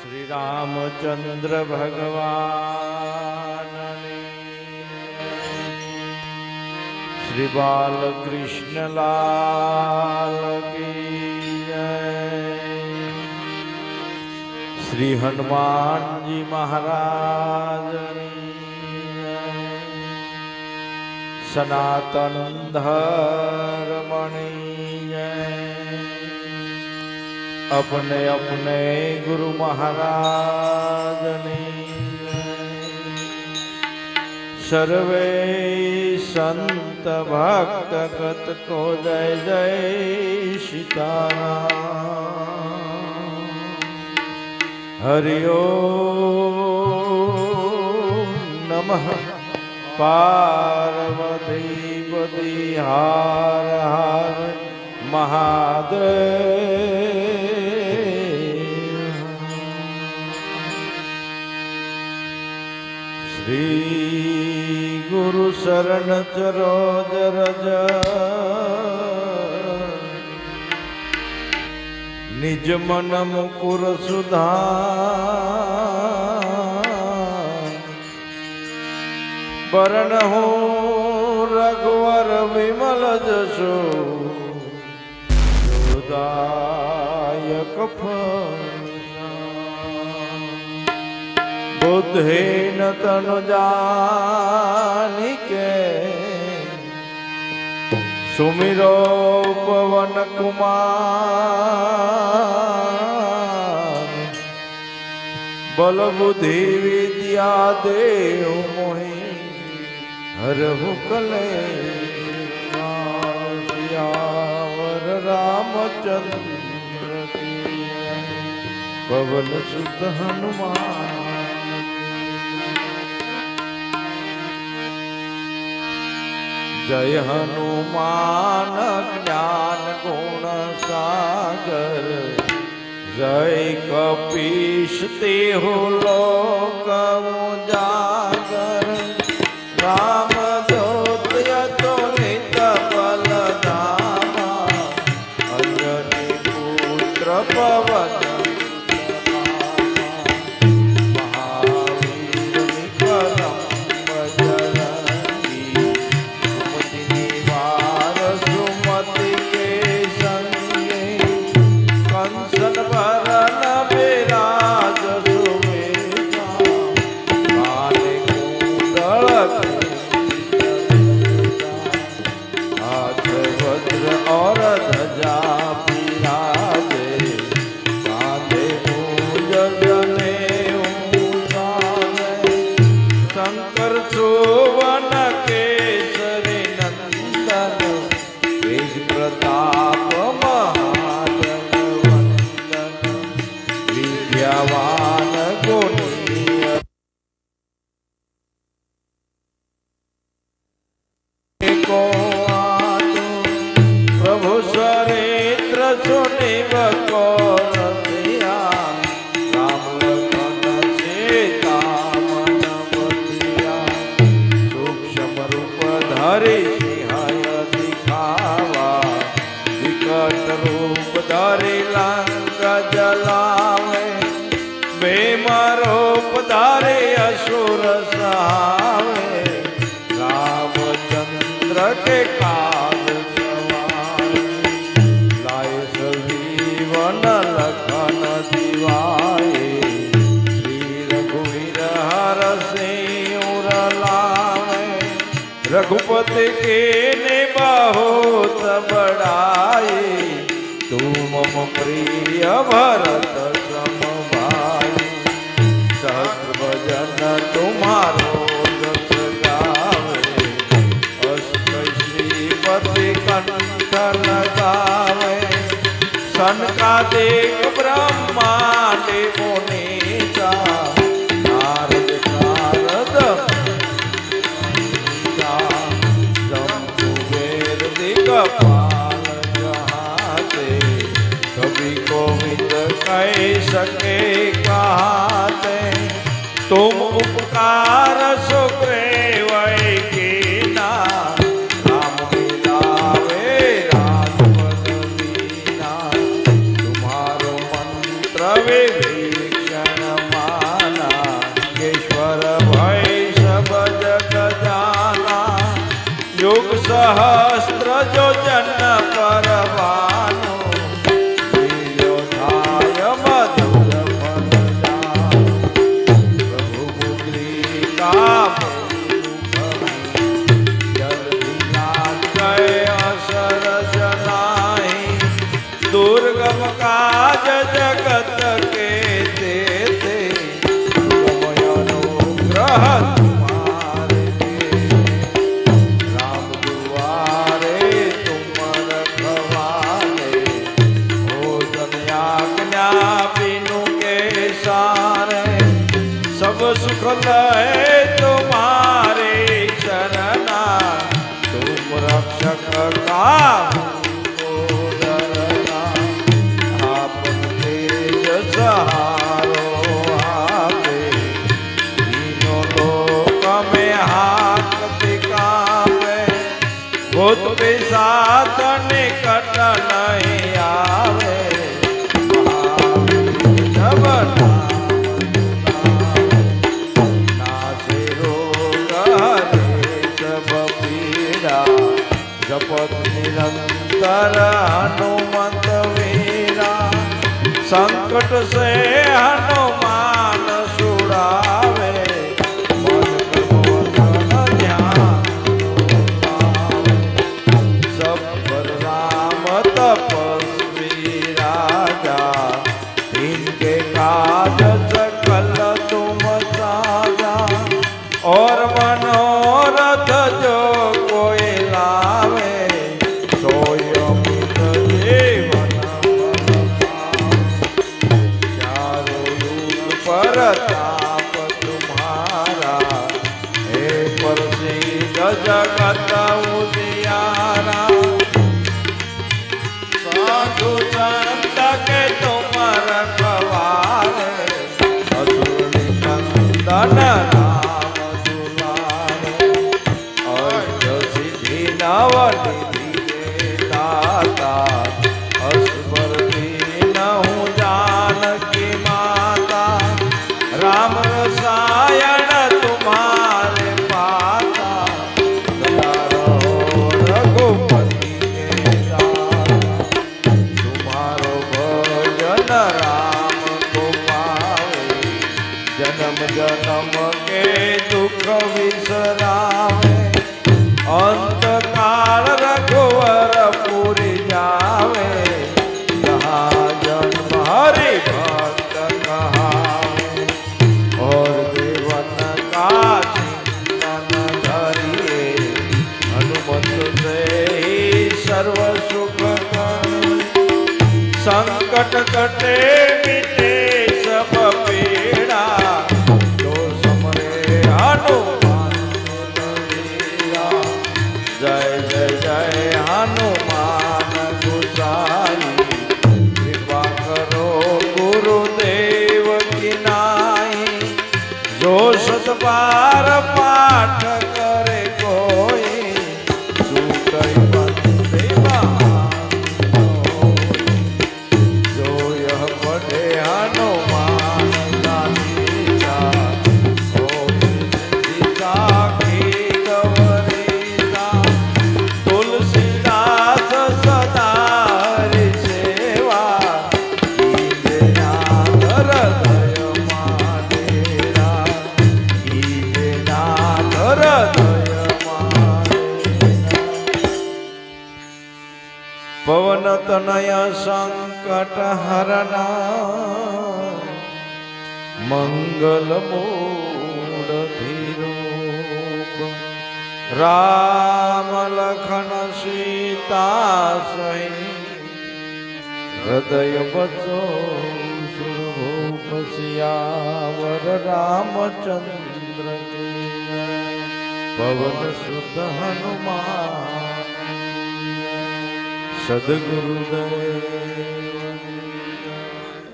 શ્રી રામચંદ્ર ભગવાન શ્રી બાલકૃષ્ણ લાલ કી જય. શ્રી હનુમાનજી મહારાજની સનાતન ધર્મણી જય. अपने अपने गुरु महाराज ने सर्वे संत भक्त गत को जय जय सीताराम हरिओ नमः पार्वती पति हार हार महादेव ચરણ ચરોજ રજ નિજ મન મુકુર સુધા બરણ હું રઘુવર વિમલ જશો. જોદાયક ફળ. બુદ્ધિન તન જાનિકે સુમિરો પવન કુમાર બલ બુદ્ધિ વિદ્યા દેવ મોહી હરહુ કલે યાવર રામચંદ્ર પવન સુત હનુમાન જય હનુમાન જ્ઞાન ગુણ સાગર જય કપીશ તે હું લોક જા को रघुपति के ने बहुत बड़ाई तू मम प्रिय भरत સહસ્ત્ર જો જન પરવાનો થાય મધુર. પ્રભુ મુદ્રિકા દુર્ગમ કાજ જગત सब सुख लय तुम्हारे चरना तुम रक्षक का डरना आपन तेज જપત નિરંતર હનુમંત વીરા સંકટ સે હનુમંત युग पर ताप तुम्हारा हे प्रसिद्ध जगत उजियारा साधु संत के तुम रखवारे असुर निकंदन राम दुलारे अष्ट सिद्धि नव કટે મીટે સબ પીડા. તો સમરે હનુમાન જય જય જય હનુમાન ગુસાઈ. કૃપા કરો ગુરુદેવ કિનાઈ જો સતપાર પા પવન તનય સંકટ હરના મંગલ મૂળ ધીરૂપ. રામ લખન સીતા સહી હૃદય બચો સુરભૂપ રામચંદ્ર પવન સુત હનુમાન સદગુરુદેવ